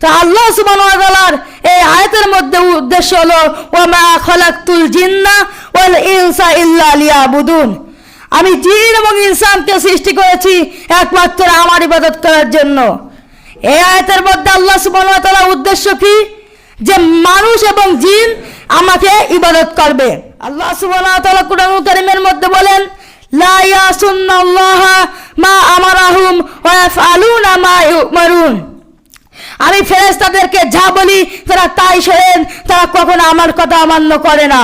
তো আল্লাহ সুবহানাহু এই আয়াতের মধ্যে উদ্দেশ্য হলো, ওয়া খলাকতুল জিন্না ওয়াল ইনসা ইল্লা লিয়াবুদুন। আমি জিন এবং ইনসানকে সৃষ্টি করেছি একমাত্র আমার ইবাদত করার জন্য। এই আয়াতের মধ্যে আল্লাহ ওয়া উদ্দেশ্য কি? যে মানুষ এবং জিন আমাকে ইবাদত করবে। আল্লাহ তাআলা কুরআনুল কারীমের মধ্যে বলেন, লা ইয়াসুন্নাল্লাহ মা আমারাহুম ওয়া ইয়াফআলুনা মা ইউমারুন। আমি ফেরেশতাদেরকে যা বলি, তারা তাই শোনেন, তারা কখনো আমার কথা অমান্য করে না।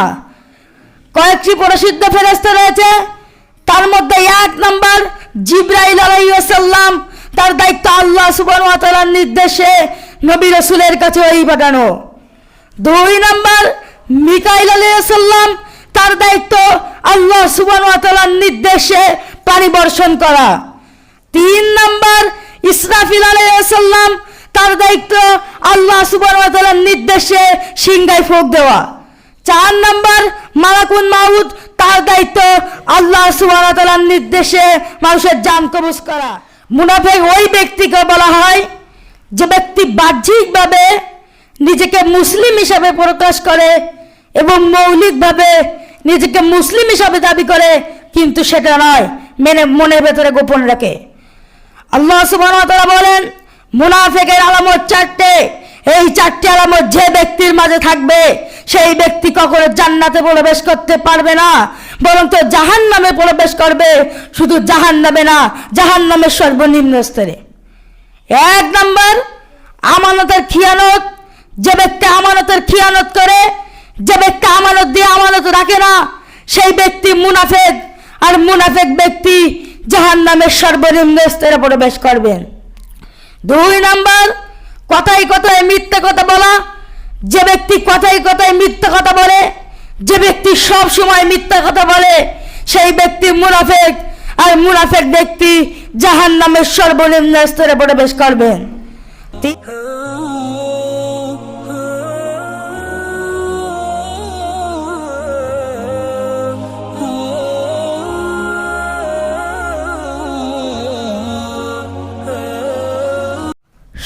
কয়েকটি প্রসিদ্ধ ফেরেশতা রয়েছে, তার মধ্যে এক নম্বর জিব্রাইল আলাইসাল্লাম তার দায়িত্ব আল্লাহ সুবহানাহু ওয়া নির্দেশে নবী রাসূলের কাছে ওই পাঠানো। দুই নম্বর মিকাইল আলাইসাল্লাম তার দায়িত্ব আল্লাহ সুবহানাহু ওয়া নির্দেশে পানি বর্ষণ করা। তিন নম্বর ইসরাফিল আলাইসাল্লাম তার দায়িত্ব আল্লাহ ওয়া নির্দেশে সিংহায় ফোক দেওয়া। চার নম্বর মালাকুন মাউদ তার দায়িত্ব আল্লাহ ওয়া নির্দেশে মানুষের জান কবজ করা। মুনাফেক ওই ব্যক্তিকে বলা হয় যে ব্যক্তি বাহ্যিকভাবে নিজেকে মুসলিম হিসাবে প্রকাশ করে এবং মৌলিকভাবে নিজেকে মুসলিম হিসাবে দাবি করে, কিন্তু সেটা নয়, মেনে মনের ভেতরে গোপন রাখে। আল্লাহ ওয়া বলেন মুনাফিকের আলামত চারটে। এই চারটি আলামত যে ব্যক্তির মাঝে থাকবে, সেই ব্যক্তি কখনো জান্নাতে প্রবেশ করতে পারবে না বরং তো জাহান নামে প্রবেশ করবে। শুধু জাহান নামে না জাহান নামের সর্বনিম্ন স্তরে। এক নম্বর, আমানতের খিয়ানত। যে ব্যক্তি আমানতের খিয়ানত করে, যে ব্যক্তি আমানত দিয়ে আমানত রাখে না, সেই ব্যক্তি মুনাফেক। আর মুনাফেক ব্যক্তি জাহান নামের সর্বনিম্ন স্তরে প্রবেশ করবেন। দুই নাম্বার, কথায় কথায় মিথ্যে কথা বলা। যে ব্যক্তি কথায় কথায় মিথ্যে কথা বলে, যে ব্যক্তি সব সময় মিথ্যা কথা বলে, সেই ব্যক্তি মুনাফেক। আর মুনাফেক ব্যক্তি জাহান নামের সর্বনিম্ন স্তরে প্রবেশ করবেন।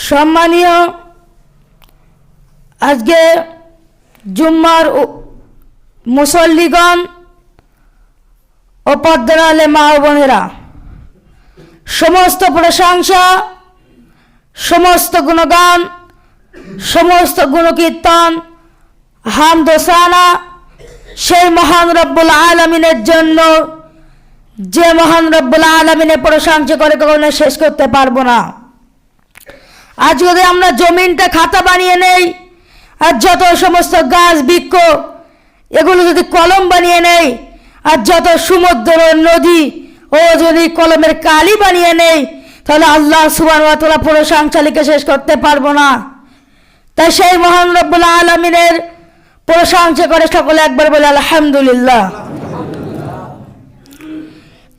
সম্মানীয় আজকে জুম্মার মুসল্লিগণ ও মা বোনেরা, সমস্ত প্রশংসা, সমস্ত গুণগান, সমস্ত গুণকীর্তন হাম দোসানা সেই মহান রব্বুল আলমিনের জন্য যে মহান রব্বুল আলমিনের প্রশংসা করে কখনো শেষ করতে পারব না। আজ যদি আমরা জমিনটা খাতা বানিয়ে নেই, আর যত সমস্ত গাছ বৃক্ষ, এগুলো যদি কলম বানিয়ে নেই, আর যত সমুদ্র, নদী, ও যদি কলমের কালি বানিয়ে নেই, তাহলে আল্লাহ সুবান তোলা প্রশংসা লিখে শেষ করতে পারব না। তাই সেই মহান রব্বুল আলমিনের প্রশংসা করে সকলে একবার বলে আলহামদুলিল্লাহ।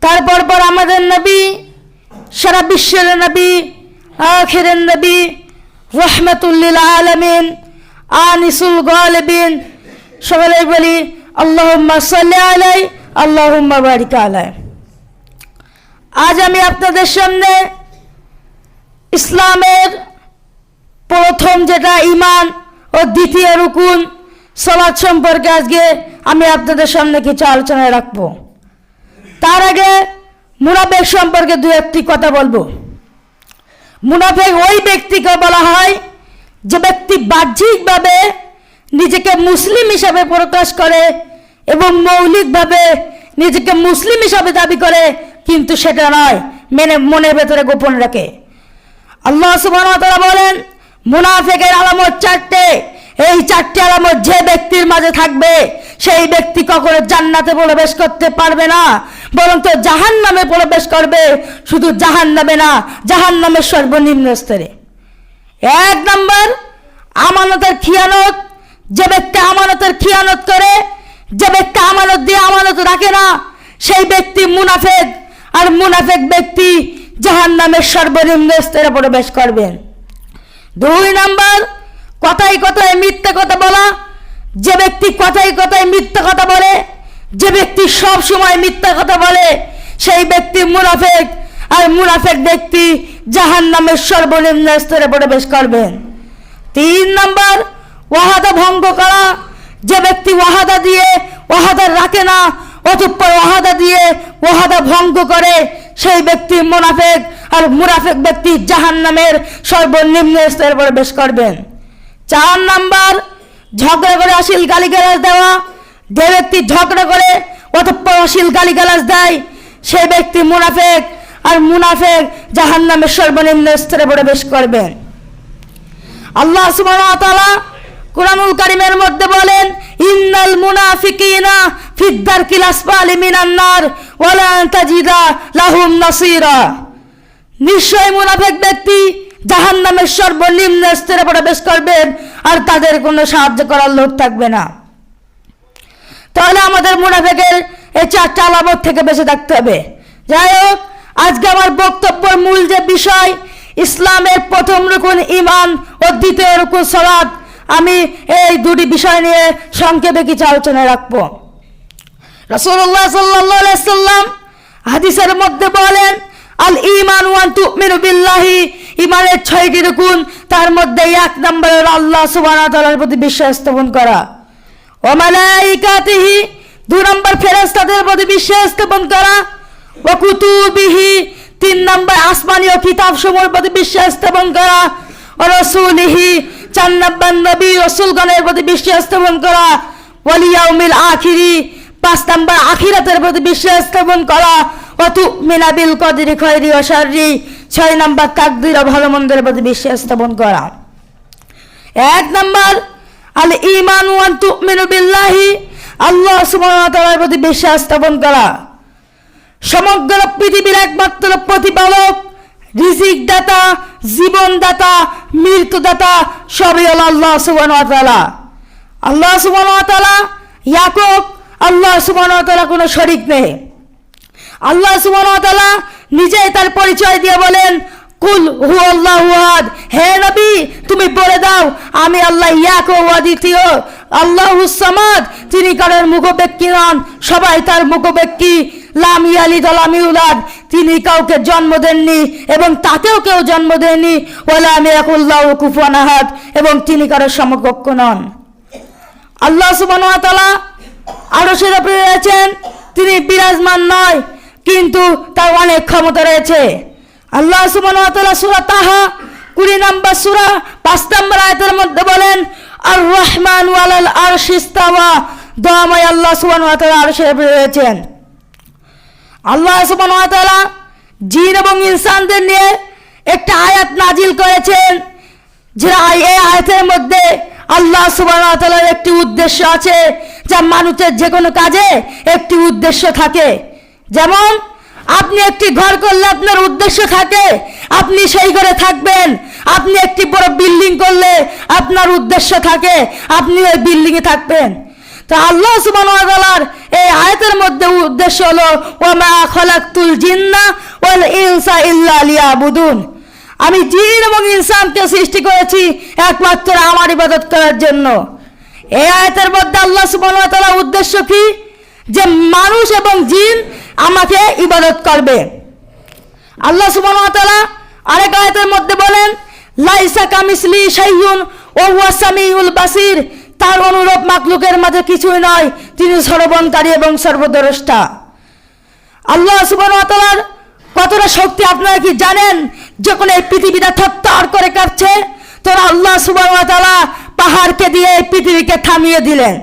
তারপর পর আমাদের নবী, সারা বিশ্বের নবী আখিরের নবী রহমতুল্লিল আলমিন আনিসুল গালিবিন। সকলে বলি, আল্লাহুম্মা সাল্লি আলাই আল্লাহুম্মা বারিক আলাই আজ আমি আপনাদের সামনে ইসলামের প্রথম যেটা ইমান ও দ্বিতীয় রুকুন, সলাদ সম্পর্কে আজকে আমি আপনাদের সামনে কিছু আলোচনায় রাখব। তার আগে মুনাফেক সম্পর্কে দু একটি কথা বলব। মুনাফেক ওই ব্যক্তিকে বলা হয় যে ব্যক্তি বাহ্যিকভাবে নিজেকে মুসলিম হিসাবে প্রকাশ করে এবং মৌলিকভাবে নিজেকে মুসলিম হিসাবে দাবি করে, কিন্তু সেটা নয়, মেনে, মনের ভেতরে গোপন রাখে। আল্লাহ সুবাহ বলেন, মুনাফেকের আলামত চারটে। এই চারটি আলামত যে ব্যক্তির মাঝে থাকবে, সেই ব্যক্তি কখনো জান্নাতে প্রবেশ করতে পারবে না। বরং তো জাহান নামে প্রবেশ করবে, শুধু জাহান নামে না জাহান নামের সর্বনিম্ন স্তরে। এক নম্বর, আমানতের খিয়ানত। যে ব্যক্তি আমানতের খিয়ানত করে, যে ব্যক্তি আমানত দিয়ে আমানত রাখে না, সেই ব্যক্তি মুনাফেক। আর মুনাফেক ব্যক্তি জাহান নামের সর্বনিম্ন স্তরে প্রবেশ করবেন। দুই নাম্বার কথায় কথায় মিথ্যে কথা বলা, যে ব্যক্তি কথাই কথায় মিথ্যে কথা বলে, যে ব্যক্তি সব সময় মিথ্যা কথা বলে, সেই ব্যক্তি মুনাফেক। আর মুনাফেক ব্যক্তি জাহান নামের সর্বনিম্ন স্তরে প্রবেশ করবেন তিন নম্বর, ওয়াহাদা ভঙ্গ করা। যে ব্যক্তি ওয়াহাদা দিয়ে ওয়াহাদা রাখে না, অতঃপর ওয়াহাদা দিয়ে ওয়াহাদা ভঙ্গ করে, সেই ব্যক্তি মুনাফেক। আর মুনাফেক ব্যক্তি জাহান নামের সর্বনিম্ন স্তরে প্রবেশ করবেন। চার নাম্বার, ঝগড়া করে অশ্লীল গালিগালাজ দেওয়া। যে ব্যক্তি ঝগড়া করে, অতঃপর অশ্লীল গালিগালাজ দেয় সেই ব্যক্তি মুনাফেক। আর মুনাফেক জাহান নামের সর্বনিম্ন স্তরে প্রবেশ করবেন আল্লাহ তাআলা কুরআনুল কারীমের মধ্যে বলেন, ইন্নাল মুনাফিকিনা ফিদ্দার কিলাসফালি মিনান নার ওয়ালা তাজিদা লাহুম নাসীরা। নিশ্চয় মুনাফেক ব্যক্তি জাহান্নামের সর্বনিম্ন স্তরে প্রবেশ করবেন, আর তাদের কোনো সাহায্য করার লোক থাকবে না। তাহলে আমাদের মুনাফেকের এই চারটা আলামত থেকে বেঁচে থাকতে হবে। যাই হোক, আজকে আমার বক্তব্যের মূল যে বিষয়, ইসলামের প্রথম রুকুন ইমান ও দ্বিতীয় রুকুন সলাদ আমি এই দুটি বিষয় নিয়ে সংক্ষেপে কিছু আলোচনা রাখব। রসুল্লাহ সাল্লাহ সাল্লাম হাদিসের মধ্যে বলেন আল ইমান ওয়ান তুমিনু বিল্লাহি ইমানের ছয়টি রুকুন, তার মধ্যে এক নম্বরের আল্লাহ সুবহানাহু ওয়া প্রতি বিশ্বাস স্থাপন করা। ও মালাইকাতিহি দুই নম্বর ফেরেশতাদের প্রতি বিশ্বাস স্থাপন করা। ও কুতুবিহি, তিন নম্বর আসমানীয় কিতাব সমূহের প্রতি বিশ্বাস স্থাপন করা। ও রসুলিহি, চার নম্বর নবী রসুলগণের প্রতি বিশ্বাস স্থাপন করা। ওয়ালিয়াউমিল আখিরি, পাঁচ নম্বর আখিরাতের প্রতি বিশ্বাস স্থাপন করা। অতু মিনাবিল কদিরি খয়রি ও শাররি ছয় নম্বর তাকদির ও ভালো মন্দের প্রতি বিশ্বাস স্থাপন করা। এক নম্বর, আল ইমান ওয়ান তুমিনু বিল্লাহি, আল্লাহ সুবহানাহু প্রতি বিশ্বাস স্থাপন করা। সমগ্র পৃথিবীর একমাত্র প্রতিপালক রিজিক দাতা জীবন দাতা মৃত্যু দাতা সবই হল আল্লাহ তাআলা। আল্লাহ ওয়া তাআলা ইয়াকুব, আল্লাহ ওয়া তাআলা কোনো শরীক নেই। আল্লাহ তাআলা নিজেই তার পরিচয় দিয়ে বলেন, কুল হু আল্লাহ হে নবী, তুমি বলে দাও, আমি আল্লাহ ইয়াক ও দ্বিতীয়। আল্লাহ সামাদ, তিনি কারোর মুখবেক্ষী নন। সবাই তার মুখবেক্ষী লাম ইয়ালিদ লাম ইউলাদ, তিনি কাউকে জন্ম দেননি এবং তাকেও কেউ জন্ম দেননি ওলা আমি একুল্লাহ কুফুয়ান আহাদ, এবং তিনি কারোর সমকক্ষ নন। আল্লাহ তাআলা আরশের উপরে রয়েছেন। তিনি বিরাজমান নয়। কিন্তু তার অনেক ক্ষমতা রয়েছে। আল্লাহ ওয়া তাআলা তাহা 20 নম্বর সূরা 5 নম্বর আয়াতের মধ্যে বলেন আর রহমান ওয়ালাল আরশি ইস্তাওয়া। দয়াময় আল্লাহ ওয়া তাআলা রয়েছেন। আল্লাহ তাআলা জিন এবং ইনসানদের নিয়ে একটা আয়াত নাজিল করেছেন, যে এই আয়াতের মধ্যে আল্লাহ তাআলার একটি উদ্দেশ্য আছে, যা মানুষের যে কোনো কাজে একটি উদ্দেশ্য থাকে। যেমন, আপনি একটি ঘর করলে আপনার উদ্দেশ্য থাকে, আপনি সেই ঘরে থাকবেন। আপনি একটি বড় বিল্ডিং করলে আপনার উদ্দেশ্য থাকে, আপনি ওই বিল্ডিংয়ে থাকবেন। তো আল্লাহ সুবহানাহু এই আয়াতের মধ্যে উদ্দেশ্য হলো ওয়া খলাকতুল জিন্না ওয়াল ইনসা ইল্লা লিয়াবুদুন। আমি জিন এবং ইনসানকে সৃষ্টি করেছি একমাত্র আমার ইবাদত করার জন্য। এই আয়াতের মধ্যে আল্লাহ তাআলার উদ্দেশ্য কি? যে মানুষ এবং জিন আমাকে ইবাদত করবে। আল্লাহ তাআলা আরেক আয়াতের মধ্যে বলেন, লাইসা কামিসলি শাইউন ও হুয়া সামিউল বাসির। তার অনুরূপ মাকলুকের মাঝে কিছুই নয়, তিনি সর্বনকারী এবং সর্বদ্রষ্টা। আল্লাহ তাআলার কতটা শক্তি আপনারা কি জানেন? যখন এই পৃথিবীটা থরথর করে কাঁপছে, তখন আল্লাহ তাআলা পাহাড়কে দিয়ে এই পৃথিবীকে থামিয়ে দিলেন।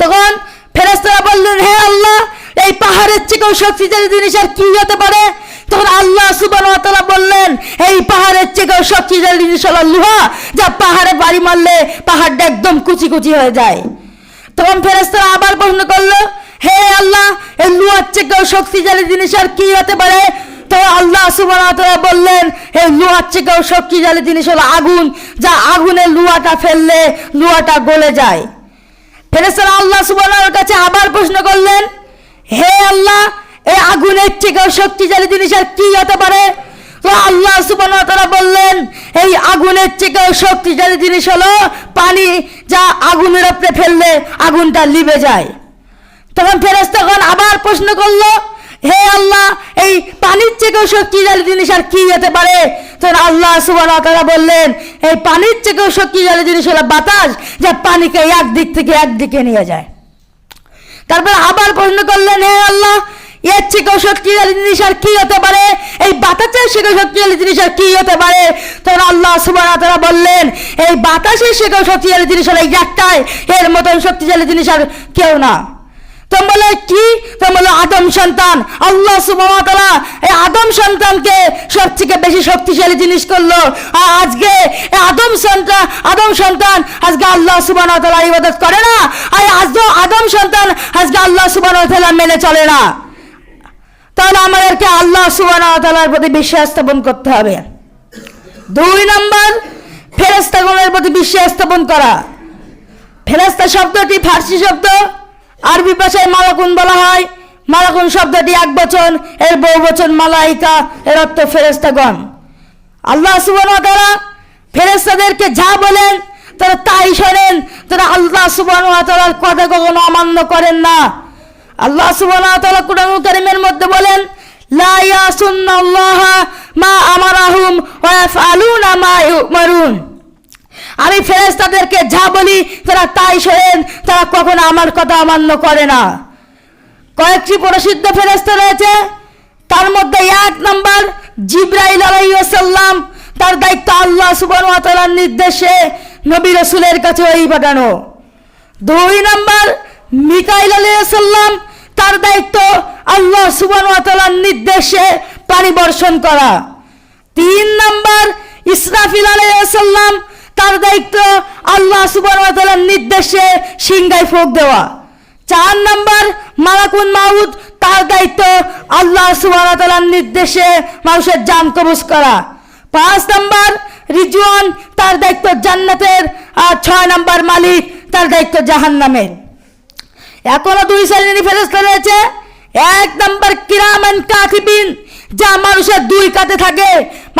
তখন ফেরেশতারা বললেন, হে আল্লাহ এই পাহাড়ের থেকেও শক্তিশালী জিনিস আর কি হতে পারে? তখন আল্লাহ ওয়া বললেন, এই পাহাড়ের থেকেও শক্তিশালী জিনিস হলো লোহা, যা পাহাড়ে বাড়ি মারলে পাহাড়টা একদম কুচি কুচি হয়ে যায়। তখন ফেরেশতারা আবার প্রশ্ন করল, হে আল্লাহ, এই লোহার থেকেও শক্তিশালী জিনিস আর কি হতে পারে? তো আল্লাহ তাআলা বললেন, এই লোহার থেকেও শক্তিশালী জিনিস হলো আগুন, যা আগুনে লোহাটা ফেললে লোহাটা গলে যায়। ফেরেস্তারা আল্লাহ সুবহানাহুর কাছে আবার প্রশ্ন করলেন হে আল্লাহ এই আগুনের থেকেও শক্তিশালী জিনিস আর কি হতে পারে? তো আল্লাহ সুবহানাহু ওয়া বললেন, এই আগুনের থেকেও শক্তিশালী জিনিস হলো পানি যা আগুনের উপরে ফেললে আগুনটা লিবে যায়। তখন ফেরেস্তাগণ আবার প্রশ্ন করল, হে আল্লাহ, এই পানির থেকেও শক্তিশালী জিনিস আর কি হতে পারে? তখন আল্লাহ সুবাহ বললেন, এই পানির থেকেও শক্তিশালী জিনিস হলো বাতাস যা পানিকে একদিক থেকে একদিকে নিয়ে যায়। তারপর আবার প্রশ্ন করলেন, হে আল্লাহ, এর থেকেও শক্তিশালী জিনিস আর কি হতে পারে? এই বাতাসের থেকেও শক্তিশালী জিনিস আর কি হতে পারে? তখন আল্লাহ সুবাহ বললেন, এই বাতাসের থেকেও শক্তিশালী জিনিস হলো এই একটাই, এর মতন শক্তিশালী জিনিস আর কেউ না। তো বলে কি? তো বলে আদম সন্তান। আল্লাহ সুবাহতালা এই আদম সন্তানকে সব থেকে বেশি শক্তিশালী জিনিস করল। আর আজকে আদম সন্তান আদম সন্তান আজকে আল্লাহ সুবাহ ইবাদত করে না। আর আজ আদম সন্তান আজকে আল্লাহ সুবাহ মেনে চলে না। তাহলে আমাদেরকে আল্লাহ সুবাহ প্রতি বিশ্বাস স্থাপন করতে হবে। দুই নম্বর ফেরেস্তাগণের প্রতি বিশ্বাস স্থাপন করা। ফেরেস্তা শব্দটি ফার্সি শব্দ। আরবি ভাষায় মালাকুন বলা হয়। মালাকুন শব্দটি এক বচন, এর বহু বচন মালাইকা, এর অর্থ ফেরেস্তাগণ আল্লাহ তারা ফেরেস্তাদেরকে যা বলেন, তারা তাই শোনেন, তারা আল্লাহ তালার কথা কখনো অমান্য করেন না। আল্লাহ তালা কুরআন কারিমের মধ্যে বলেন, লা মা আমারাহুম ওয়া মা ইউমারুন। আমি ফেরেস্তাদেরকে যা বলি, তারা তাই শোনেন, তারা কখনো আমার কথা অমান্য করে না। কয়েকটি প্রসিদ্ধ ফেরেস্তা রয়েছে, তার মধ্যে এক নম্বর জিব্রাইল আলাইসাল্লাম তার দায়িত্ব আল্লাহ সুবান তালার নির্দেশে নবী রসুলের কাছে ওই পাঠানো। দুই নম্বর মিকাইল আলাইসাল্লাম তার দায়িত্ব আল্লাহ সুবান তালার নির্দেশে পানি বর্ষণ করা। তিন নম্বর ইসরাফিল আলাইসাল্লাম তার দায়িত্ব আল্লাহ সুবাহর নির্দেশে সিংগায় ফোক দেওয়া। চার নম্বর মালাকুন মাউদ তার দায়িত্ব আল্লাহ সুবাহর নির্দেশে মানুষের জান কবুজ করা। পাঁচ নম্বর, রিজওয়ান, তার দায়িত্ব জান্নাতের। আর ছয় নম্বর, মালিক, তার দায়িত্ব জাহান্নামের। এখনও দুই শ্রেণির ফেরস্তা রয়েছে। এক নম্বর কিরামান কাতিবিন যা মানুষের দুই কাতে থাকে,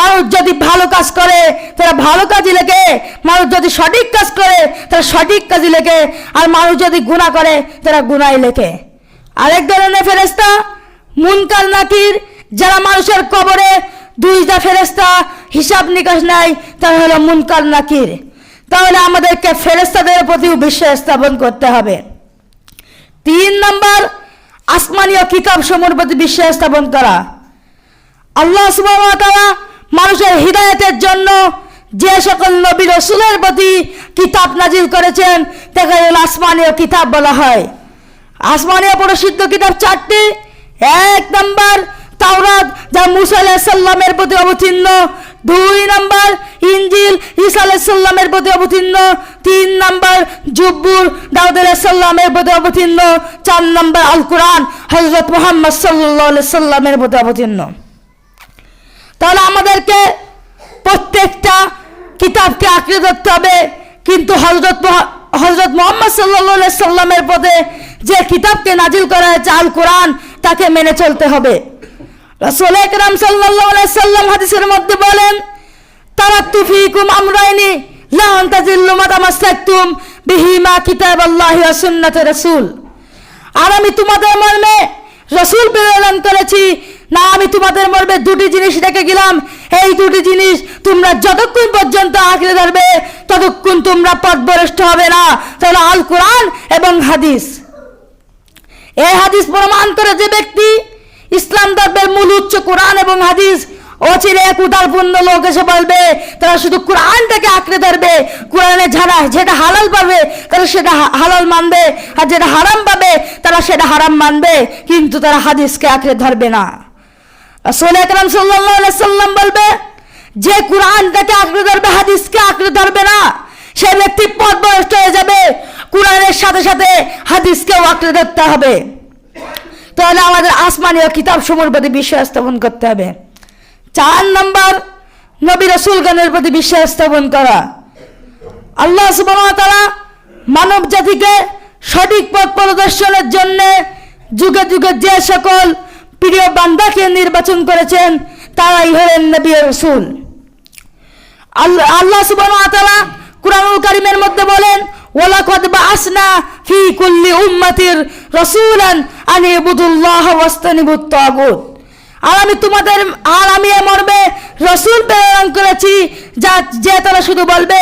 মানুষ যদি ভালো কাজ করে, তারা ভালো কাজই লেগে মানুষ যদি সঠিক কাজ করে, তারা সঠিক কাজই লেগে আর মানুষ যদি গুণা করে, তারা গুনাই লেখে। আরেক ধরনের ফেরেস্তা মুনকার, নাকির, যারা মানুষের কবরে দুইটা ফেরেস্তা হিসাব নিকাশ নেয়, তারা হলো মুনকার, নাকির। তাহলে আমাদেরকে ফেরেস্তাদের প্রতিও বিশ্বাস স্থাপন করতে হবে। তিন নম্বর, আসমানীয় কিতাব সমূহের প্রতি বিশ্বাস স্থাপন করা। আল্লাহ সুবাহ মানুষের হৃদায়তের জন্য যে সকল নবী রসুলের প্রতি কিতাব নাজিল করেছেন, তাকে আসমানীয় কিতাব বলা হয়। আসমানীয় প্রসিদ্ধ কিতাব চারটি। এক নম্বর তাওরাত, যা মুসা আলাহিসাল্লামের প্রতি অবতীর্ণ। দুই নম্বর ইঞ্জিল ঈসা আলাইসাল্লামের প্রতি অবতীর্ণ। তিন নম্বর জুব্বুর, দাউদ আলাইসাল্লামের প্রতি অবতীর্ণ। চার নম্বর আল কোরআন হজরত মোহাম্মদ সাল্লাহ সাল্লামের প্রতি অবতীর্ণ। তাহলে আমাদেরকে প্রত্যেকটা কিতাবকে আঁকড়ে ধরতে হবে। কিন্তু হজরত হজরত মোহাম্মদ সাল্লা সাল্লামের পদে যে কিতাবকে নাজিল করা হয়েছে আল কোরআন তাকে মেনে চলতে হবে। রসুল একরাম সাল্লাহ সাল্লাম হাদিসের মধ্যে বলেন তারা তুফিকুম আমরাইনি লান তাজিল্লু মাতামাসাক্তুম বিহিমা কিতাব আল্লাহ সুন্নাত রাসূল। আর আমি তোমাদের মর্মে রসুল প্রেরণ করেছি। না, আমি তোমাদের মর্মে দুটি জিনিস রেখে গেলাম। এই দুটি জিনিস তোমরা যতক্ষণ পর্যন্ত আঁকড়ে ধরবে, ততক্ষণ তোমরা পথভ্রষ্ট হবে না। তাহলে আল কোরআন এবং হাদিস। এই হাদিস প্রমাণ করে যে ব্যক্তি ইসলাম ধর্মের মূল উচ্চ কোরআন এবং হাদিস অচিরে এক উদারপূর্ণ লোক এসে বলবে, তারা শুধু কোরআনটাকে আঁকড়ে ধরবে। কোরআনে যারা যেটা হালাল পাবে, তারা সেটা হালাল মানবে। আর যেটা হারাম পাবে, তারা সেটা হারাম মানবে। কিন্তু তারা হাদিসকে আঁকড়ে ধরবে না। রাসূল আকরাম সাল্লাল্লাহু আলাইহি সাল্লাম বলবে, যে কোরআনটাকে আঁকড়ে ধরবে, হাদিসকে আঁকড়ে ধরবে না, সে ব্যক্তি পথভ্রষ্ট হয়ে যাবে। কোরআনের সাথে সাথে হাদিসকেও আঁকড়ে ধরতে হবে। তাহলে আমাদের আসমানীয় কিতাব সমূহের প্রতি বিশ্বাস স্থাপন করতে হবে। চার নম্বর নবী রসুলগণের প্রতি বিশ্বাস স্থাপন করা। আল্লাহ সুবাহতালা মানব জাতিকে সঠিক পথ প্রদর্শনের জন্য যুগে যুগে যে সকল প্রিয় বান্দাকে নির্বাচন করেছেন, তারাই হলেন নবী রসুল। আল্লাহ আল্লাহ সুবাহতালা কুরআনুল কারিমের মধ্যে বলেন, ওয়ালাকাদ বাআসনা ফি কুল্লি উম্মাতির রাসূলান আনি তাগুত। আর আমি তোমাদের, আর আমি এ মর্মে রসুল প্রেরণ করেছি, যা, যে তারা শুধু বলবে,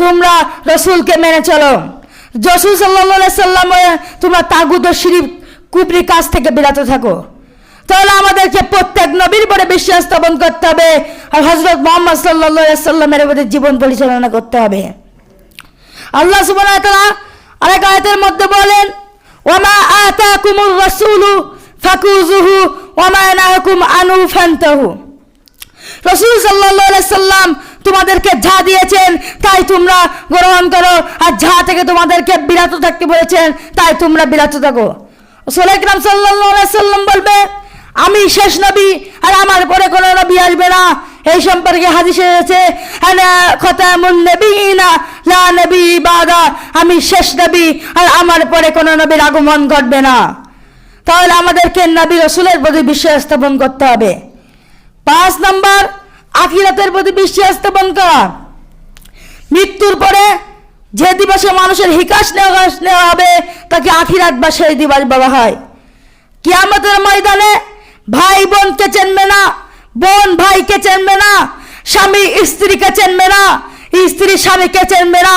তোমরা রসুলকে মেনে চলো। রসুল সাল্লাহ সাল্লাম তোমরা তাগুদ শিরিফ কুবরি কাজ থেকে বিরত থাকো। তাহলে আমাদেরকে প্রত্যেক নবীর পরে বিশ্বাস স্থাপন করতে হবে, আর হজরত মোহাম্মদ সাল্লাহ সাল্লামের মধ্যে জীবন পরিচালনা করতে হবে। আল্লাহ ওয়া আরেক আয়াতের মধ্যে বলেন ওয়ামা আতাকুমুর রাসূলু ফাকুযুহু ওয়ামা নাহাকুম আনু ফান্তাহু। রসুল আলাইহি সাল্লাম তোমাদেরকে যা দিয়েছেন, তাই তোমরা গ্রহণ করো। আর যা থেকে তোমাদেরকে বিরত থাকতে বলেছেন, তাই তোমরা বিরত থাকো। সাল্লাল্লাহু আলাইহি সাল্লাম বলবে, আমি শেষ নবী, আর আমার পরে কোনো নবী আসবে না। এই সম্পর্কে হাদিসে এসেছে আমি শেষ নবী, আর আমার পরে কোনো নবীর আগমন ঘটবে না। তাহলে আমাদেরকে নবী রসুলের প্রতি বিশ্বাস স্থাপন করতে হবে। পাঁচ নম্বর, আখিরাতের প্রতি বিশ্বাস স্থাপন করা। মৃত্যুর পরে যে দিবসে মানুষের হিকাশ নেওয়া হবে, তাকে আখিরাত বা সেই দিবস বলা হয়। কিয়ামতের ময়দানে ভাই বোনকে চেনবে না, বোন ভাইকে চেনবে না, স্বামী স্ত্রীকে চেনবে না, স্ত্রী স্বামীকে চেনবে না,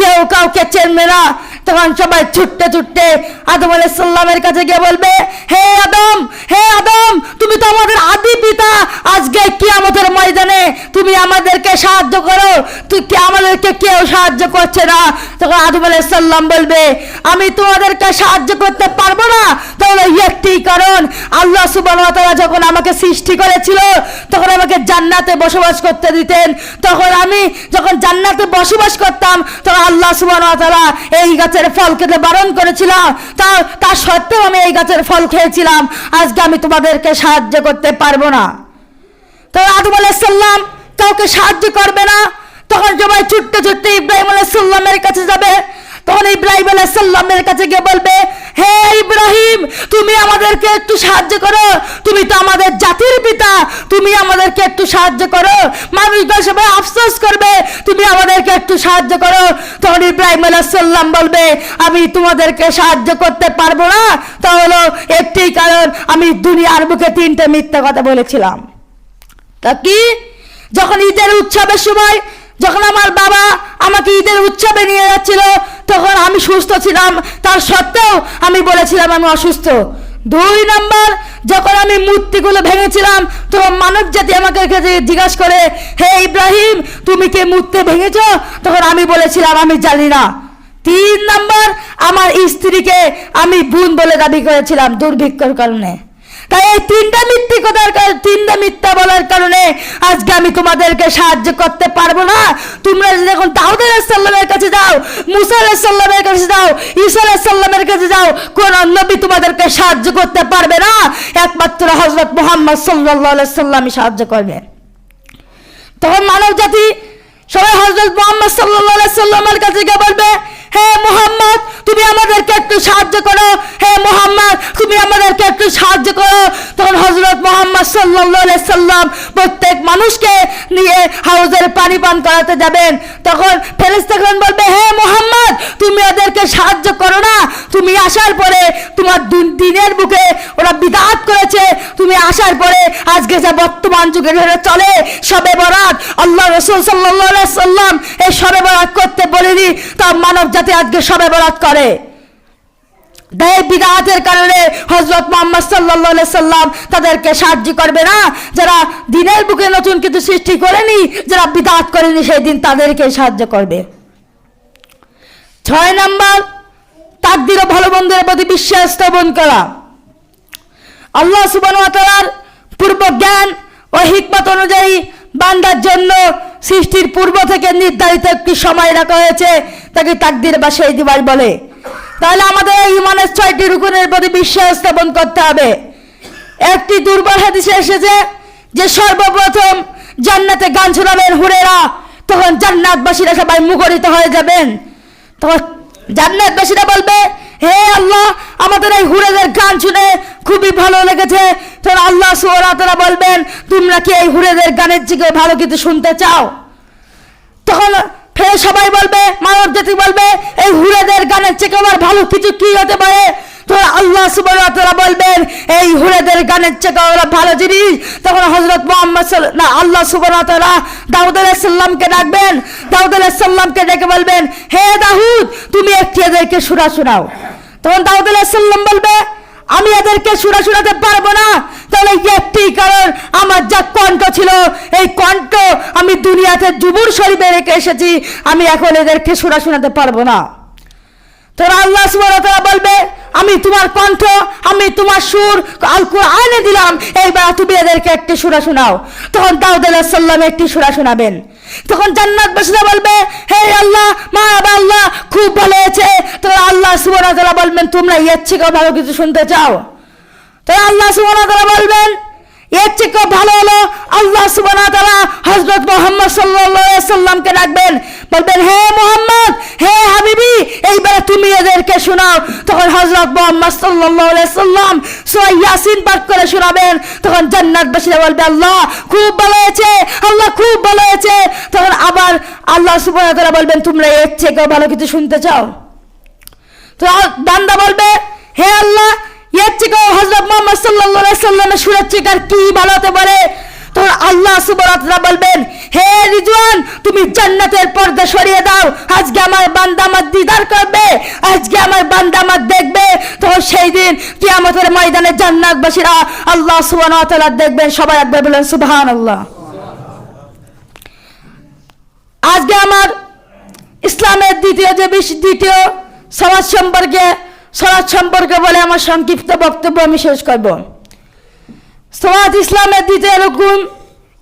কেউ কাউকে চেনবে না। তখন সবাই ছুটতে ছুটতে আদম আলাইহিস সাল্লামের কাছে গিয়ে বলবে, হে আদম হে আদম, তুমি তো আমাদের আদি পিতা। আজকে কিয়ামতের ময়দানে তুমি আমাদেরকে সাহায্য করো। তুই কি আমাদেরকে কেউ সাহায্য করছে না? তখন আদম আলাইহিস সাল্লাম বলবে, আমি তোমাদেরকে সাহায্য করতে পারব না। তাহলে একটি কারণ, আল্লাহ তাআলা যখন আমাকে সৃষ্টি করেছিল, তখন আমাকে জান্নাতে বসবাস করতে দিতেন। তখন আমি যখন জান্নাতে বসবাস করতাম, তখন আল্লাহ সুবহানাহু এই এই গাছের ফল খেতে বারণ করেছিলাম তা তা সত্ত্বেও আমি এই গাছের ফল খেয়েছিলাম। আজকে আমি তোমাদেরকে সাহায্য করতে পারব না। তো আদম আলাইসাল্লাম কাউকে সাহায্য করবে না। তখন সবাই ছুটতে ছুটতে ইব্রাহিম আলাইসাল্লামের কাছে যাবে। তখন ইব্রাহিম আলাইসাল্লামের কাছে গিয়ে বলবে, হে ইব্রাহিম, তুমি আমাদেরকে একটু সাহায্য করো। তুমি তো আমাদের জাতির পিতা, তুমি আমাদেরকে একটু সাহায্য করো। মানুষদের সবাই আফসোস করবে, তুমি আমাদেরকে একটু সাহায্য করো। তখন ইব্রাহিম আলাইসাল্লাম বলবে, আমি তোমাদেরকে সাহায্য করতে পারব না। তা হলো একটি কারণ, আমি দুনিয়ার মুখে তিনটে মিথ্যা কথা বলেছিলাম। তা কি? যখন ঈদের উৎসবের সময় যখন আমার বাবা আমাকে ঈদের উৎসবে নিয়ে যাচ্ছিল, তখন আমি সুস্থ ছিলাম। তার সত্ত্বেও আমি বলেছিলাম, আমি অসুস্থ। দুই নম্বর, যখন আমি মূর্তিগুলো ভেঙেছিলাম, তখন মানব জাতি আমাকে জিজ্ঞাসা করে, হে ইব্রাহিম, তুমি কি মূর্তি ভেঙেছ? তখন আমি বলেছিলাম, আমি জানি না। তিন নম্বর, আমার স্ত্রীকে আমি বোন বলে দাবি করেছিলাম দুর্ভিক্ষর কারণে। তাই এই তিনটা মিথ্যিকতার তিনটা মিথ্যা বলার কারণে আজকে আমি তোমাদেরকে সাহায্য করতে পারব না। তোমরা যদি এখন দাউদ সাল্লামের কাছে যাও, মুসা সাল্লামের কাছে যাও, ঈসা সাল্লামের কাছে যাও, কোন নবী তোমাদেরকে সাহায্য করতে পারবে না। একমাত্র হজরত মোহাম্মদ সাল্লাহ সাল্লামই সাহায্য করবে। তখন মানব জাতি সবাই হজরত মোহাম্মদ সাল্লাহ সাল্লামের কাছে গিয়ে বলবে হে মোহাম্মদ, তুমি আমাদেরকে একটু সাহায্য করো। হে মোহাম্মদ, তুমি আমাদেরকে একটু সাহায্য করো। তখন হজরত মোহাম্মদ সাল্লাহ সাল্লাম প্রত্যেক মানুষকে নিয়ে হাউজের পানি পান করাতে যাবেন। তখন ফেরেস্তাগণ বলবে, হে মোহাম্মদ, তুমি ওদেরকে সাহায্য করো না। তুমি আসার পরে তোমার দিনের বুকে ওরা বিদাত করেছে। তুমি আসার পরে আজকে যা বর্তমান যুগে ধরে চলে, সবে বরাত। আল্লাহ রসুল সাল্লাহ সাল্লাম এই সবে বরাত করতে বলিনি। তা মানব জাতি আজকে সবে বরাত করে। কারণে হজরত মোহাম্মদ সাল্লাহ সাল্লাম তাদেরকে সাহায্য করবে না। যারা দিনের বুকে নতুন কিছু সৃষ্টি করেনি, যারা বিদাত করেনি, সেই দিন তাদেরকে সাহায্য করবে। ছয় নম্বর, তাকদির ভালো বন্ধুদের প্রতি বিশ্বাস স্থাপন করা। আল্লাহ সুবান পূর্ব জ্ঞান ও হিকমত অনুযায়ী বান্দার জন্য সৃষ্টির পূর্ব থেকে নির্ধারিত একটি সময় রাখা হয়েছে, তাকে তাকদির বা সেই দিবস বলে। তাহলে আমাদের ইমানের ছয়টি রুকুনের প্রতি বিশ্বাস স্থাপন করতে হবে। একটি দুর্বল হাদিসে এসেছে যে, সর্বপ্রথম জান্নাতে গান শোনাবেন হুরেরা, তখন জান্নাতবাসীরা সবাই মুখরিত হয়ে যাবেন। তখন জান্নাতবাসীরা বলবে হে আল্লাহ, আমাদের এই হুরেদের গান শুনে খুবই ভালো লেগেছে। তখন আল্লাহ সুরাতরা বলবেন, তোমরা কি এই হুরেদের গানের থেকে ভালো কিছু শুনতে চাও? তখন ফের সবাই বলবে মানব জাতি বলবে, এই হুরেদের গানের থেকে আমার ভালো কিছু কি হতে পারে? তো তখন আল্লাহ ওয়া বলবেন, এই হুরেদের গানের চেয়ে ওরা ভালো জিনিস। তখন হজরত মুহাম্মদ না, আল্লাহ তাআলা দাউদ আলাইহিস সালামকে ডাকবেন, দাউদ আলাইহিস সালামকে ডেকে বলবেন, হে দাহুদ তুমি একটি এদেরকে সূরা শোনাও। তখন দাউদ আলাইহিস সালাম বলবে, আমি এদেরকে সুরা শোনাতে পারব না। তাহলে একটি কারণ আমার যা কণ্ঠ ছিল, এই কণ্ঠ আমি দুনিয়াতে জুবুর শরীফে রেখে এসেছি, আমি এখন এদেরকে সুরা শোনাতে পারব না। তোরা আল্লাহ ওয়া বলবে, আমি তোমার কণ্ঠ, আমি তোমার সুর আল কোরআনে দিলাম, এইবার তুমি এদেরকে একটি সুরা শোনাও। তখন দাউদ আলাইহিস সালাম একটি সুরা শোনাবেন। তখন জান্নাত বাসীরা বলবে, হে আল্লাহ, মা আল্লাহ, খুব ভালো হয়েছে। তোরা আল্লাহ তাআলা বলবেন, তোমরা এর থেকে ভালো কিছু শুনতে চাও? তো আল্লাহ তাআলা বলবেন, এর খুব ভালো হলো আল্লাহ তাআলা হযরত মুহাম্মদ আলাইহি সাল্লামকে ডাকবেন। বলবেন হে মুহাম্মদ, হে হাবিবি, এইবারে তুমি এদেরকে শোনাও। তখন হযরত মুহাম্মদ সাল্লাম সূরা ইয়াসিন পাঠ করে শোনাবেন। তখন জান্নাতবাসীরা বলবে, আল্লাহ খুব ভালো হয়েছে, আল্লাহ খুব ভালো হয়েছে। তখন আবার আল্লাহ তাআলা বলবেন, তোমরা এর থেকে ভালো কিছু শুনতে চাও? তো বান্দা বলবে, হে আল্লাহ, এর থেকে হজরত মোহাম্মদ আলাইহি সাল্লামের সুরের থেকে আর কি ভালো হতে পারে? তখন আল্লাহ ওয়া বলবেন, হে রিজওয়ান, তুমি জান্নাতের পর্দা সরিয়ে দাও। আজকে আমার দিদার করবে। আজকে আমার দেখবে। সেই দিন কিয়ামতের ময়দানে জান্নাতবাসীরা আল্লাহ সুবহানাহু দেখবেন সবাই একবার বলেন, সুবহানাল্লাহ। আজকে আমার ইসলামের দ্বিতীয় যে দ্বিতীয় সমাজ সম্পর্কে সমাজ সম্পর্কে বলে আমার সংক্ষিপ্ত বক্তব্য আমি শেষ করব। সমাজ ইসলামের দ্বিতীয় রকম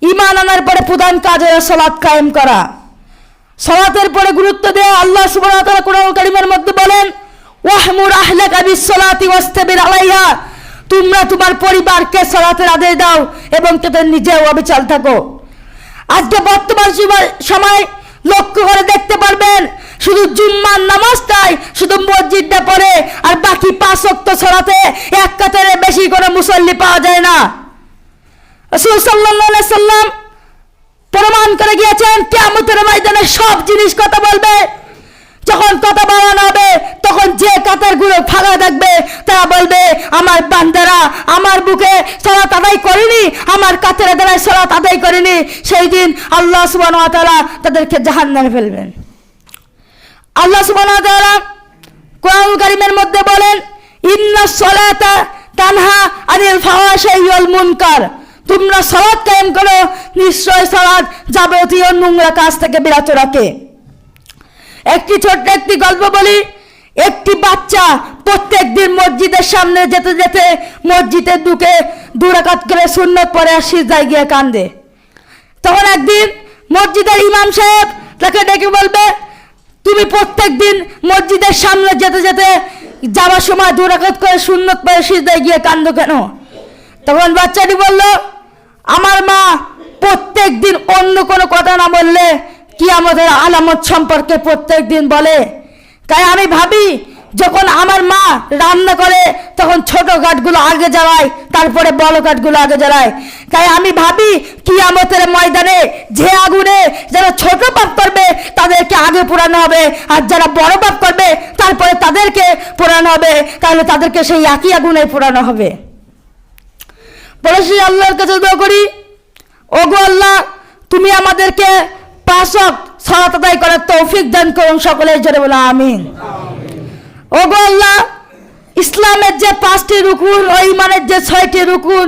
ইমান আনার পরে প্রধান কাজ হলো সলাৎ কায়েম করা। সলাতের পরে গুরুত্ব দেওয়া আল্লাহ তাআলা কোরআন কারীমের মধ্যে বলেন, ওয়াহমুর আহলাকা বিসসালাতি ওয়াস্তাবির আলাইহা তোমরা তোমার পরিবারকে সালাতের আদেশ দাও এবং তাদের নিজেও অবিচল থাকো। আজকে বর্তমান সময় লক্ষ্য করে দেখতে পারবেন শুধু জুম্মার নামাজটাই শুধু মসজিদটা পড়ে আর বাকি পাঁচ অক্ত ছড়াতে এক কাতারে বেশি করে মুসল্লি পাওয়া যায় না। সাল্লাম প্রমাণ করে গিয়েছেন, কিয়ামতের ময়দানে সব জিনিস কথা বলবে। যখন কথা বাড়ানো হবে, তখন যে কাতারগুলো ফাঁকা থাকবে, তারা বলবে, আমার বান্দারা আমার বুকে সলাত আদায় করেনি, আমার কাতারে দ্বারাই সলাত আদায় করেনি। সেই দিন আল্লাহ ওয়া তাদেরকে জাহান্নামে ফেলবেন। আল্লাহ সুবহানাহু ওয়া তাআলা কোরআন কারীমের মধ্যে বলেন, ইন্না সলাতা তানহা আনিল ফাহশাই ওয়াল মুনকার। তোমরা সালাত কায়েম করো, নিশ্চয় সালাত যাবতীয় নোংরা কাজ থেকে বিরত রাখে। একটি ছোট্ট একটি গল্প বলি, একটি বাচ্চা প্রত্যেক দিন মসজিদের সামনে যেতে যেতে মসজিদে ঢুকে দুরাকাত করে সুন্নত পরে আর সিজদায় গিয়ে কান্দে। তখন একদিন মসজিদের ইমাম সাহেব তাকে ডেকে বলবে তুমি প্রত্যেক দিন মসজিদের সামনে যেতে যেতে যাওয়ার সময় দুরাকাত করে সুন্নত পরে সিজদায় গিয়ে কান্দ কেন? তখন বাচ্চাটি বলল, আমার মা প্রত্যেক দিন অন্য কোনো কথা না বললে কি আমাদের আলামত সম্পর্কে প্রত্যেক দিন বলে। তাই আমি ভাবি যখন আমার মা রান্না করে, তখন ছোট কাঠগুলো আগে জ্বালায়, তারপরে বড় কাঠগুলো আগে জ্বালায়। তাই আমি ভাবি, কিয়ামতের ময়দানে যে আগুনে যারা ছোট পাপ করবে, তাদেরকে আগে পোড়ানো হবে। আর যারা বড় পাপ করবে, তারপরে তাদেরকে পোড়ানো হবে। তাহলে তাদেরকে সেই একই আগুনে পোড়ানো হবে। পড়োশি আল্লাহর কাছে দোয়া করি, ওগো আল্লাহ, তুমি আমাদেরকে পাশক সালাত আদায় করার তৌফিক দান করুন সকলের জন্য বলে, আমিন। ওগো আল্লাহ ইসলামের যে পাঁচটি রুকুন ও ইমানের যে ছয়টি রুকুন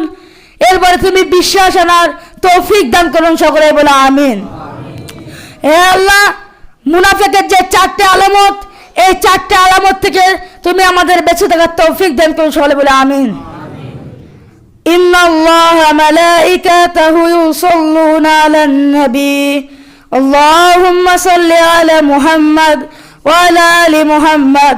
এরপরে তুমি বিশ্বাস আনার তৌফিক দান করুন সকলে বলে আমিন হে আল্লাহ মুনাফেকের যে চারটে আলামত এই চারটে আলামত থেকে তুমি আমাদের বেঁচে থাকার তৌফিক দান করুন সকলে বলে আমিন إن الله ملائكته يصلون على النبي اللهم صل على محمد وعلى آل محمد